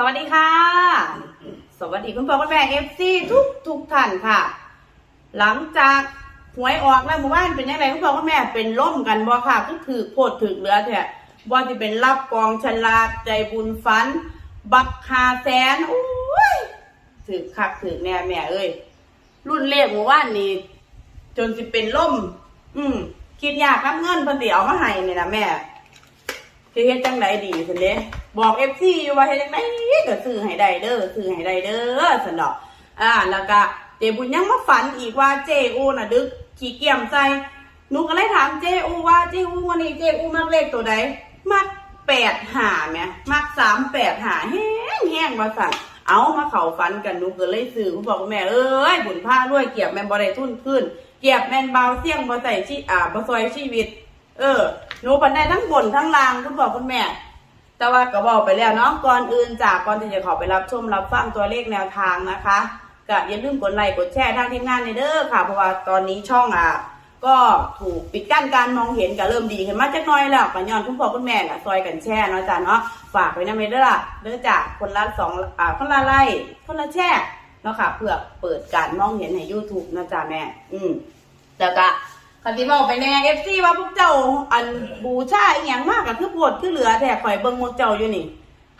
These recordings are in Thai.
สวัสดีค่ะ สวัสดีคุณพ่อคุณแม่เอฟซีทุกทุกท่านค่ะ หลังจากหวยออกแล้วหมู่บ้านเป็นยังไงคุณพ่อคุณแม่เป็นล่มกันบ่ค่ะก็ถือโพดถือเหลือแท้บ่าที่เป็นรับกองฉลาใจบุญฟัน บักคาแสนโอ้ยถือคักถือแน่แม่เอ้ยรุ่นเลขหมู่บ้านนี่จนสิเป็นล่ม อืมคิดยากรับเงินเพิ่นสิเอามาให้นี่นะแม่ สิเฮ็ดจังไดดีซั่นเด้บอก FC อยู่ว่าเฮ็ดจังไดก็ซื้อให้ได้เด้อซื้อให้ได้เด้อซั่นดอก อ่า แล้วก็เจบุญยังมาฝันอีกว่าเจอูน่ะดึกขี้เกียจใส่หนูก็เลยถามเจอูว่าเจอูวันนี้เจอูมักเลขตัวใดมักแปดหาแหมมักสามแปดหาแห้งแห้งมาสั่นเอามาเข้าฝันกันหนูก็เลยซื้อคุณบอกแม่เอ้ยบุญผ้าด้วยเกียบแม่นบ่ได้ทุนขึ้น เกียบแม่นเบาเสี่ยงบ่ใส่ชีอ่าบ่ซอยชีวิต เออ หนูปันได้ทั้งบนทั้งล่างคุณบอกคุณแม่ แต่ว่าก็บอกไปแล้วเนาะก่อนอื่นจากก่อนที่จะขอไปรับชมรับฟังตัวเลขแนวทางนะคะก็อย่าลืมกดไลค์กดแชร์ทางทีมงานในเด้อค่ะ เพราะว่าตอนนี้ช่องอะก็ถูกปิดกั้นการมองเห็นก็เริ่มดีขึ้นมาจักหน้อยแล้วปัญญอนคุณพ่อคุณแม่น่ะซอยกันแช่เนาะจ้ะเนาะฝากไว้นะเมเด้อล่ะเด้อจ้ะคนละสองอ่าคนละไล่คนละแช่เนาะค่ะ เพื่อเปิดการมองเห็นให้ YouTube นะจ้ะแม่ อืมแล้วก็ คันที่บอกไปแน่เอฟซีว่าพวกเจ้า อันบูชาอีหยังมากกับคือปวดคือเหลือแต่ข่อยเบิ่งพวกเจ้าอยู่นี่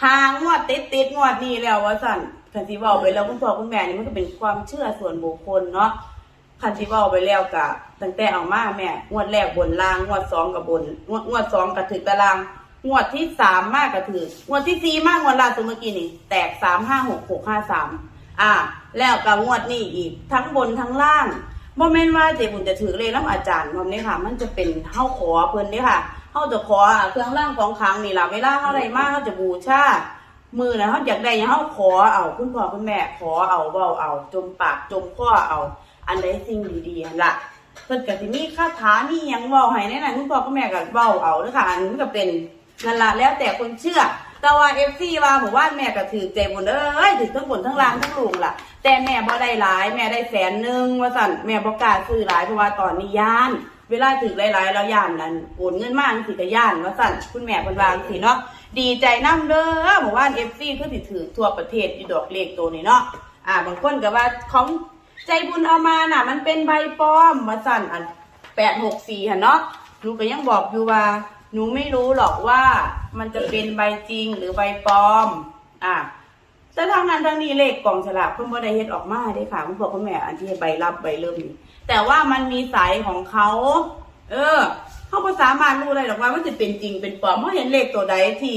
หางวดติดติดงวดนี้แล้วว่าสั่นคันที่บอกไปแล้วคุณพ่อคุณแม่นี่มันก็เป็นความเชื่อส่วนบุคคลเนาะคันที่บอกไปแล้วกะตั้งแต่เอามาแม่งวดแรกบนล่างงวดสองกับบนงวดงวดสองกับถึกตารางงวดที่สามมากกับถืองวดที่สี่มากงวดล่าสุดเมื่อกี้นี่ แตกสามห้าหกหกห้าสามอ่า แล้วกับงวดนี้อีกทั้งบนทั้งล่าง โมเมนว่าเจบุญจะถือเลยน้ำอาจารย์ผมนี่ค่ะ มันจะเป็นเฮาขอเพิ่นนี่ค่ะเฮาจะขอเครื่องร่างของขลังนี่ล่ะเวลาเฮาได้มาเฮาจะบูชามือนะเฮาอยากได้หยังเฮาขอเอาคุณพ่อคุณแม่ขอเอาเว้าเอาจมปากจมคอเอา อันใดสิ่งดีๆนั่นล่ะเพิ่นก็สิมีคาถามีหยังเว้าให้แน่น่ะคุณพ่อคุณแม่ก็เว้าเอาเด้อค่ะอันนี้ก็เป็นนั่นล่ะแล้วแต่คนเชื่อ แต่ว่า FC ว่าหมู่าแม่ก็ถือเจบุญเอ้ยถือทั้งบนทั้งล่างทั้งลุงล่ะ แต่แม่บ่ได้หลาย แม่ได้แสนหนึ่งว่าสั่นแม่บ่กล้าซื้อหลายเพราะว่าตอนนี้ย่าน เวลาถือหลายๆแล้วย่านนั่นโอนเงินมาจังสิก็ย่านว่าสั่นคุณแม่เพิ่นวางสิเนาะดีใจนํเด้อหมู่บ้าน FC คือถือทั่วประเทศอยู่ดอกเลขตัวนี้เนาะอ่าบางคนก็ว่าของใจบุญเอามาน่ะ มันเป็นใบปลอมว่าสั่นอัน864หั่นเนาะหนูก็ยังบอกอยู่ว่า หนูไม่รู้หรอกว่ามันจะเป็นใบจริงหรือใบปลอม อ่าแต่ทางนั้นทางนี้เลขกล่องฉลากเพิ่นบ่ได้เฮ็ดออกมาเด้ค่ะคุณพ่อคุณแม่อันที่ใบรับใบเริ่มนี่แต่ว่ามันมีสายของเขา เออเขาบ่สามารถรู้ได้หรอกว่ามันจะเป็นจริงเป็นปลอมเพราะเห็นเลขตัวใดที่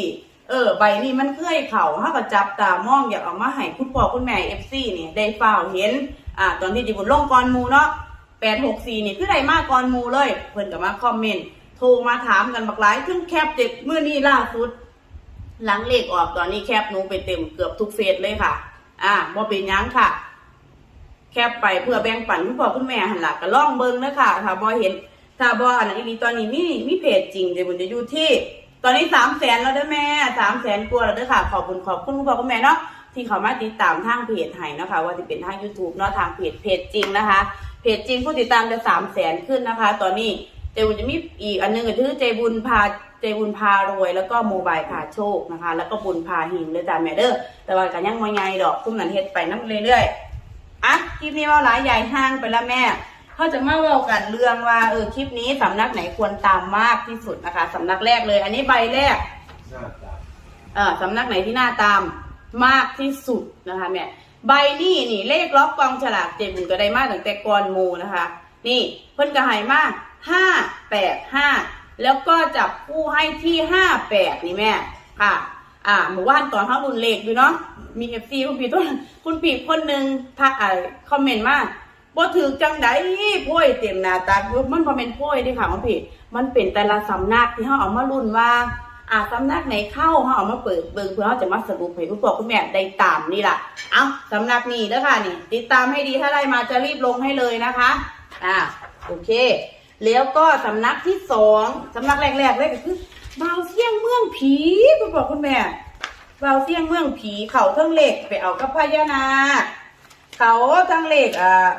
เออ ใบนี้มันเคยเข่าเฮาก็จับตามองอยากเอามาให้คุณพ่อคุณแม่ FC นี่ยได้ฟ้าเห็น อ่า ตอนที่จิบุญลงก่อนมูเนาะ864นี่คือได้มาก่อนมูเลย เพิ่นก็มาคอมเมนต์ ทรมาถามกันบักหลายถึงแคปเจ็บเมื้อนี้ล่าสุด หลังเลขออกตอนนี้แคปหนูไปเต็มเกือบทุกเฟสเลยค่ะ อ่าบ่เป็นยังค่ะ แคปไปเพื่อแบ่งปันคุณพ่อคุณแม่หันหลักก็ล่องเบิ่งนะค่ะ ถ้าบ่เห็น ถ้าบ่อันนั้ตอนนี้มีมีเพจจริงเดี๋ยวบุญจะอยู่ที่ ตอนนี้สามแสนแล้วเด้อแม่สามแสนกว่าแล้วเด้อค่ะ ขอบคุณขอบคุณคุณพ่อคุณแม่เนาะที่เขามาติดตามทางเพจให้นะคะ ว่าจะเป็นทาง YouTube เนาะทางเพจเพจจริงนะคะเพจจริงผู้ติดตามจะสามแสนขึ้นนะคะ ตอนนี้ เจบุญจะมีอีกอันนึงก็คือเจบุญพาเจบุญพารวย แล้วก็โมบายพาโชคนะคะ แล้วก็บุญพาหิงเลยจ้าแม่เด้อแต่ว่ากันยังไม่ไงดอกพุ่มนันเฮ็ดไปน้ำเรื่อยๆอะคลิปนี้ว่าหลายใหญ่ห้างไปละแม่เขาจะมาเล่ากันเรื่องว่าเออคลิปนี้สำนักไหนควรตามมากที่สุดนะคะสำนักแรกเลย อันนี้ใบแรกเออสำนักไหนที่น่าตามมากที่สุดนะคะแม่ใบนี้นี่เลขล็อกกองฉลากเจบุญก็ได้มากตั้งแต่ก่อนมูนะคะ นี่เพิ่นก็หายมาก 585 แล้วก็จับคู่ให้ที่ 58 นี่แม่ค่ะ อ่าหมู่บ้านก่อนเขารุ่นเลขอยู่เนาะมีเอฟซีคุณปีต้นคุณปีคนหนึ่งทักอ่าคอมเมนต์มาบ่ถือจังไดพ่วยเต็มหน้าตามันคอมเมนต์พ่วยด้ค่ะคุณผีมันเป็นแต่ละสำนักที่เขาเอามารุ่นว่าอ่าสำนักไหนเข้าเขาเอามาเปิดเบิ่งเพื่อเขาจะมาสรุปให้คุณพ่อคุณแม่ได้ตามนี่แหละเอาสำนักนี้แล้วค่ะนี่ ติดตามให้ดีถ้าได้มาจะรีบลงให้เลยนะคะ อ่าโอเค แล้วก็สำนักที่สองสำนักแรกๆเลยก็คือเบาเสี่ยงเมืองผีคุณพ่อคุณแม่เบาเสี่ยงเมืองผีเขาทั้งเหล็กไปเอากับพญานาคเขาทั้งเหล็กอ่า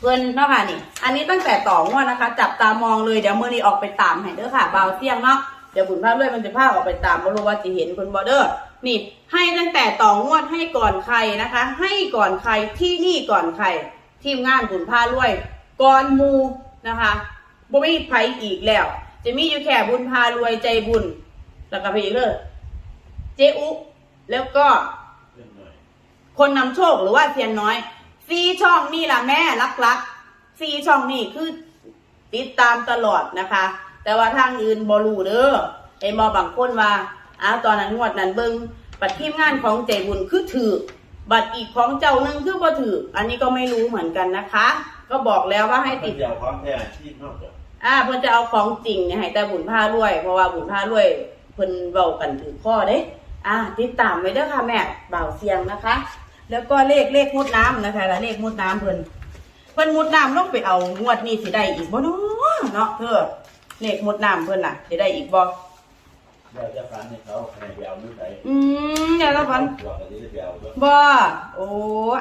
เพิ่นเนาะค่ะนี่ อันนี้ตั้งแต่ต่องวดนะคะ จับตามองเลยเดี๋ยวมื่อนี้ออกไปตามให้เด้อค่ะเบาเสี่ยงเนาะเดี๋ยวบุญภาพเลยมันจะพาออกไปตามบ่รู้ว่าจะเห็นคุณบอเดอร์นี่ ให้ตั้งแต่ต่องวดให้ก่อนใครนะคะ ให้ก่อนใครที่นี่ก่อนใครทีมงานบุญพารวยก่อนมู นะคะบ่มีไผอีกแล้ว จะมีอยู่แค่บุญพารวยใจบุญ แล้วก็พี่อีกเลยเจอุแล้วก็เรื่องหน่อยคนนำโชคหรือว่าเทียนน้อยซีช่องนี่ล่ะแม่รักรักซีช่องนี่คือติดตามตลอดนะคะ แต่ว่าทางอื่นบอลูเด้อเอ็มอบางคนว่าอ้าวตอนนั้นงวดนั้นเบิงบัตรทีมงานของใจบุญคือถือบัตรอีกของเจ้าหนึงคือบ่ถืออันนี้ก็ไม่รู้เหมือนกันนะคะ ก็บอกแล้วว่าให้ติด เดียวความแท้ที่นอกจากอ่าเพิ่นจะเอาของจริงเนี่ยให้แต่บุญผ้ารวย เพราะว่าบุญผ้ารวยเพิ่นเว้ากันถือข้อเด้ อ่า ติดตามไว้เด้อค่ะแม่บ่าวเสียงนะคะ แล้วก็เลขเลขมุดน้ำนะคะและเลขมุดน้ำเพิ่นเพิ่นมุดน้ำลงไปเอางวดนี้สิได้อีกบ่เนาะเนาะเธอเลขมุดน้ำเพิ่นน่ะสิได้อีกบ่ เราจะฟันให้เขาให้ไปเอานู่นไหนอืมเดี๋ยวเราพันหลอกกันนี้ไปเอาด้วยบ่โอ้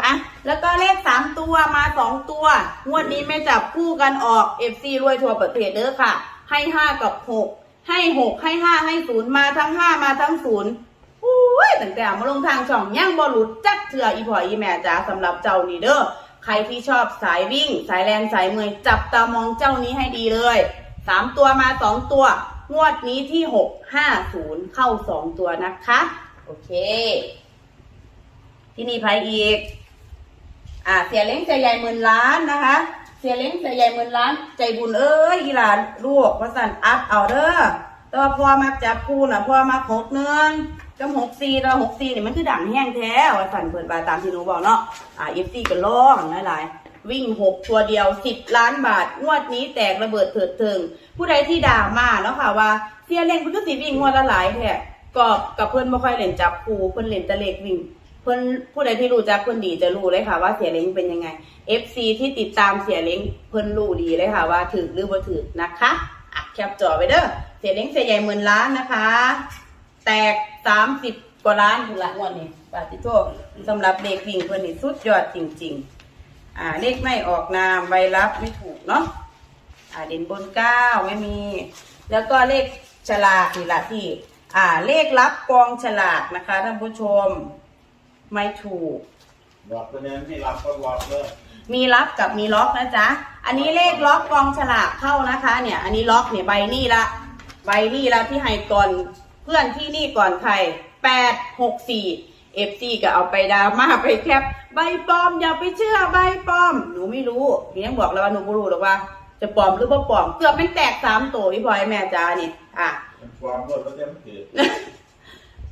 อะแล้วก็เลขสามตัวมาสองตัว งวดนี้แม่จับคู่กันออก FC รวยทั่วประเทศเด้อค่ะ ให้ห้ากับหกให้หกให้ห้าให้ศูนย์มาทั้งห้ามาทั้งศูนย์อุ้ยตั้งแต่เอามาลงทางช่องย่างบอลุดจักเถื่ออีพออีแม่จ๋าสำหรับเจ้านี่เด้อใครที่ชอบสายวิ่ง สายแลนสายเมอยจับตามองเจ้านี้ให้ดีเลยสามตัวมาสองตัว งวดนี้ที่หกห้าศูนย์เข้าสองตัวนะคะ โอเค ที่นี่ไพอีก อ่า เสียเล้งใจใหญ่หมื่นล้านนะคะ เสียเล้งใจใหญ่หมื่นล้าน ใจบุญเอ้ยอีหลานลูกว่าสันอัดเอาเด้อต่ว่าพอมาจับคู่น่ะพอมาหกเนืองกับหกสี่แล้วหกสี่นี่มันคือดังแห้งแท้ว่าสันเปิดบาตามที่หนูบอกเนาะอ่าเอฟซีก็ร้องหลายๆ วิ่งหกตัวเดียวสิบล้านบาท งวดนี้แตกระเบิดเถิดเทิง ผู้ใดที่ด่ามาเนาะค่ะว่าเสียเล่นเพิ่นก็สิวิ่งงวดละหลายแท้ก็กับเพิ่อนบ่ค่อยเล่นจับคู่เพิ่อนเล่นตะเลขวิ่ง เพื่อนผู้ใดที่รู้จักเพื่อนดีจะรู้เลยค่ะว่าเสียเล้งเป็นยังไง FC ที่ติดตามเสียเล้งเพื่อนรู้ดีเลยค่ะว่าถือหรือบ่ถือนะคะอะแคปจอไปเด้อเสียเล้งเสียใหญ่หมื่นล้านนะคะ แตกสามสิบกว่าล้านถึงละงวดนี้ปาติโทษสำหรับเด็กวิ่งเพื่อนนี่สุดยอดจริง ๆ อ่าเลขไม่ออกนามใบรับไม่ถูกเนาะอ่าเด่นบนเก้าไม่มี แล้วก็เลขฉลากนี่ละที่ อ่าเลขรับกองฉลากนะคะท่านผู้ชมไม่ถูกหลอกตัวนี้ไม่รับก็หลอกเลยมีล็อกกับมีล็อกนะจ๊ะ อันนี้เลขล็อกกองฉลากเข้านะคะ เนี่ย อันนี้ล็อกเนี่ยใบนี่ละ ใบนี่ละที่ให้ก่อนเพื่อนที่นี่ก่อนใครแปดหกสี่เอ ฟซีก็เอาไปดราม่าไปแคปใบปลอมอย่าไปเชื่อใบปลอม หนูไม่รู้หนูยังบอกแล้วว่าหนูไม่รู้หรอกว่า จะปลอมหรือว่าปลอมเกือบเป็นแตกสามตัวพี่พลอยแม่จ้านี่อะมันความรวดแล้วจะไม่ถือ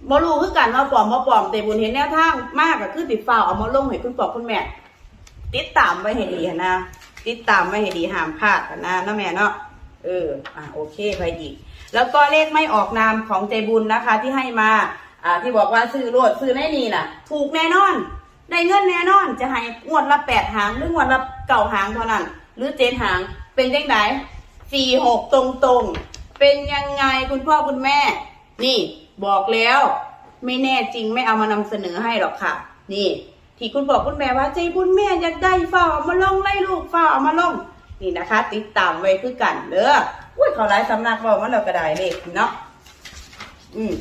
บ่รู้คือกันว่าปลอมบ่ปลอมแต่บุญเห็นแนวทางมากก็คือติดฟ้าวเอามาลงให้คุณพ่อคุณแม่ ติดตามไว้ให้ดีหั้นนะติดตามไว้ให้ดีห้ามพลาดหั้นนะเนาะแม่เนาะเอออะโอเคไปอีก แล้วก็เลขไม่ออกนามของใจบุญนะคะที่ให้มา อ่าที่บอกว่าซื้อรวดซื้อแน่นี่น่ะ ถูกแน่นอน ได้เงินแน่นอน จะให้งวดละแปดหางหรืองวดละเก้าหางเท่านั้น หรือเจ็ดหางเป็นจังไดสี่หกตรงตรงเป็นยังไงคุณพ่อคุณแม่ นี่บอกแล้ว ไม่แน่จริงไม่เอามานำเสนอให้หรอกค่ะ นี่ที่คุณบอกคุณแม่ว่าใจบุญแม่อยากได้เฝ้าเอามาลงไล่ลูกเฝ้าเอามาลงนี่นะคะ ติดตามไว้คือกันเด้ออุ้ยเขาไลฟ์สำนักบอกว่าเราก็ไดเลขเนาะอืม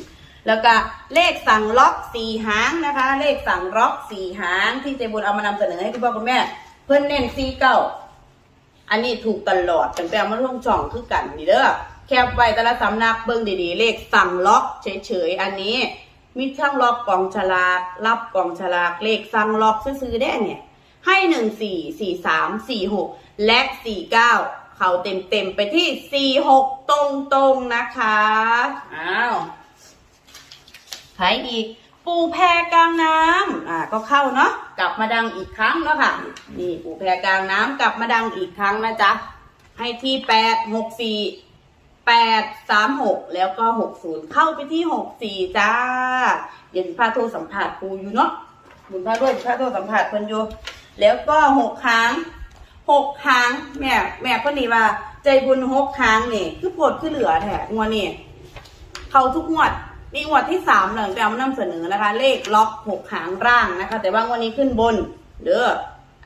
แล้วก็เลขสั่งล็อกสี่หางนะคะ เลขสั่งล็อกสี่หางที่ใจบุญเอามานำเสนอให้คุณพ่อคุณแม่ เพื่อนเน้นสี่เก้าอันนี้ถูกตลอดตั้งแต่มาลงช่องคือกันนี่เด้อแคบไว้แต่ละสำนักเบิ่งดีๆ เลขสั่งล็อกเฉยๆ อันนี้ มีทั้งล็อกกองฉลากรับกองฉลากเลขสั่งล็อกซื้อๆได้เนี่ยให้หนึ่งสี่สี่สามสี่หกและสี่เก้าเขาเต็มๆ ไปที่สี่หกตรงๆ นะคะ อ้าว ขายอีปูแพรกลางน้ำอ่าก็เข้าเนาะกลับมาดังอีกครั้งเนาะค่ะนี่ปูแพรกลางน้ำกลับมาดังอีกครั้งนะจ๊ะให้ที่แปดหกสี่แปดสามหกแล้วก็หกศูนย์เข้าไปที่หกสี่จ้าเดี๋ยวสิพาโทรสัมผัสปูอยู่เนาะบุญพาด้วยสิพาโทรสัมผัสเพิ่นอยู่แล้วก็หกครั้งหกครั้งแม่แม่ก็นี่ว่า ใจบุญหกครั้งนี่คือปวดคือเหลือแท้งวดนี่เขาทุกงวด มีงวดที่สามหลังจากมานำเสนอนะคะ เลขล็อกหกหางร่างนะคะ แต่ว่างวันนี้ขึ้นบนเด้อ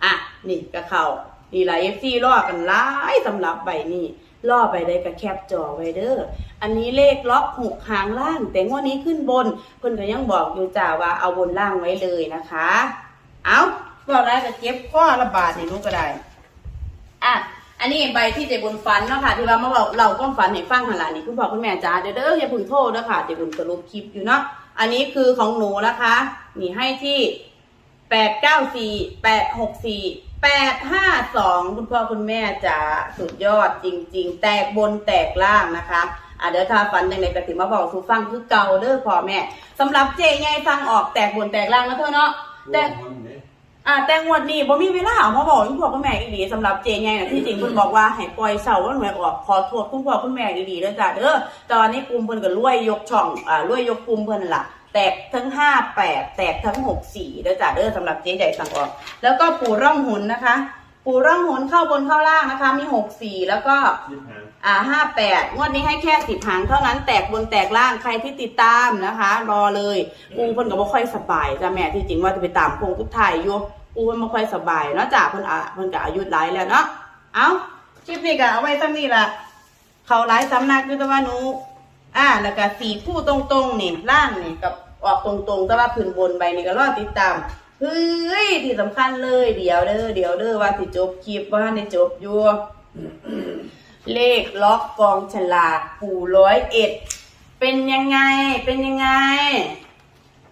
อะนี่กระเขานี่หลายเอฟซีรอกันหลายสำหรับใบนี้ล่อไปได้กับแคปจอไว้เด้อ อันนี้เลขล็อกหกหางล่าง แต่งวดนี้ขึ้นบนเพิ่นก็ยังบอกอยู่จ้าว่าเอาบนล่างไว้เลยนะคะ เอาบอกได้ก็เก็บข้อระบาดในนู้นก็ได้ อันนี้ใบที่เจบุญฟันเนาะค่ะที่ว่ามาบอกเราก็ฝันให้ฟังหันหลังนี่คุณพ่อคุณแม่จ้าเด้อเด้ออย่าพึ่งโทษเด้อค่ะเจบุญสรุปคลิปอยู่เนาะอันนี้คือของหนูนะคะมีให้ที่แปดเก้าสี่แปดหกสี่แปดห้าสองคุณพ่อคุณแม่จ๋าสุดยอดจริง ๆ แตกบนแตกล่างนะคะอะเดี๋ยวถ้าฟันยังไงก็ถึงมาบอกสูฟังคือเก่าเด้อพ่อแม่สำหรับเจไงฟังออกแตกบนแตกล่างนะเธอเนาะแต่ อ่าแต่งวดนี้บ่มีเวลาเอามาบอกคุณพ่อคุณแม่อีหลีสำหรับเจไงน่ะที่จริงเพิ่นบอกว่าให้ปล่อยเสาร์วันหวยออกขอโทษคุณพ่อคุณแม่อีหลีเด้อจ้ะเด้อตอนนี้กลุ่มเพิ่นก็รวยยกช่องอ่ารวยยกกลุ่มเพิ่นนั่นล่ะ แตกทั้ง58แปดแตกทั้ง64เด้อจ้ะเด้อสำหรับเจ๊ใหญ่สั่งออก แล้วก็ปู่ร่องหุนนะคะ ปู่ร่องหุนเข้าบนเข้าล่างนะคะ มี64แล้วก็สิบหา อ่าห้าแปดงวดนี้ให้แค่สิบหางเท่านั้นแตกบนแตกล่างใครที่ติดตามนะคะ รอเลยปูเพิ่นก็บ่ค่อยสบายจ้ะแม่ที่จริงว่าจะไปตามโคงทุกถ่ายอยู่ปูเพิ่นบ่ค่อยสบายเนาะจ้ะเพิ่นอะเพิ่นก็อายุหลายแล้วเนาะเอาคลิปนี้ก็เอาไว้ซ้ำนี้ล่ะเขาหลายสำนักอยู่แต่ว่าหนูอ่าแล้วก็สีคู่ตรงๆนี่ล่างนี่กับออกตรงๆแต่ว่าพื้นบนใบนี่ก็รอติดตามเฮ้ยที่สำคัญเลยเดี๋ยวเด้อเดี๋ยวเด้อว่าสิจบคลิปว่าในจบอยู่ เลขล็อกกองฉลากปู่ร้อยเอ็ด เป็นยังไง เป็นยังไง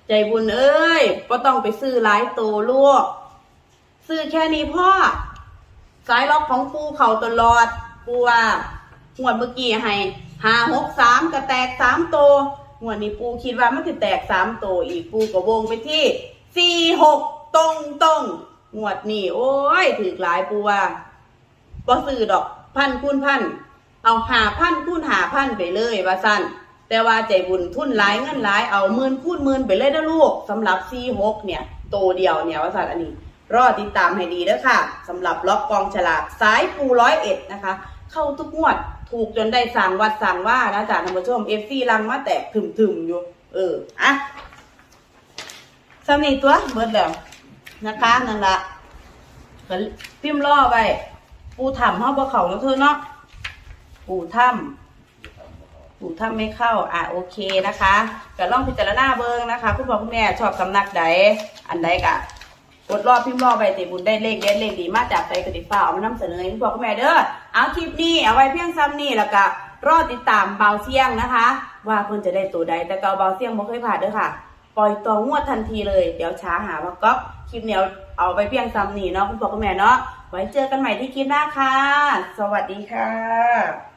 ใจบุญเอ้ยก็ต้องไปซื้อหลายตัวลูก ซื้อแค่นี้พ่อ สายล็อกของปูเขาตลอดปูว่าหวดเมื่อกี้ให้หาหกสามก็แตกสามตัวหวดนี้ปูคิดว่ามันจะแตกสามตัวอีกปูก็วงไปที่สี่หกตรงตรงๆหวดนี้โอ้ยถือหลายปูว่าบ่ซื้อดอก พันคูณพันเอาหาพันคูณหาพันไปเลยว่าสั้นแต่ว่าใจบุญทุนหลายเงินหลายเอาหมื่นคูณหมื่นไปเลยนะลูกสำหรับซีหกเนี่ยโตเดียวเนี่ยว่าสั้นอันนี้ รอติดตามให้ดีเด้อค่ะสำหรับล็อกกองฉลากสายปูร้อยเอ็ดนะคะ เข้าทุกงวดถูกจนได้สั่งวัดสั่งว่านะจ๊ะท่านผู้ชมเอฟซีลังมาแตกถึมๆอยู่ เอออะสำนีตัวเบิดแล้วนะคะนั่นละพิมพ์ล่อไว้ ปูถ้ำเฮาบ่เขาแล้วเธอเนาะปูถ้ำปูถ้ำไม่เข้า อะโอเคนะคะก็ลองพิจารณาเบิ่งนะคะ คุณพ่อคุณแม่ชอบสำนักใดอันใดกะกดรอบพิมพ์รอบไปติบุญได้เลขเด็ดเลขดีมาจากใจกติฟ้าเอามานำเสนอให้คุณพ่อคุณแม่เด้อเอาคลิปนี้เอาไว้เพียงซ้ำนี่แล้วก็รอติดตามเบาเสียงนะคะ ว่าเพิ่อนจะได้ตัวใดแต่เกาเบาเสียงบ่เคยผ่านเด้อค่ะ ปล่อยตัวงวดทันทีเลย เดี๋ยวช้าหาว่าก๊อปคลิปเนี้ยเอาไปเพียงซ้ำนี่เนาะคุณพ่อคุณแม่เนาะ ไว้เจอกันใหม่ที่คลิปหน้าค่ะ สวัสดีค่ะ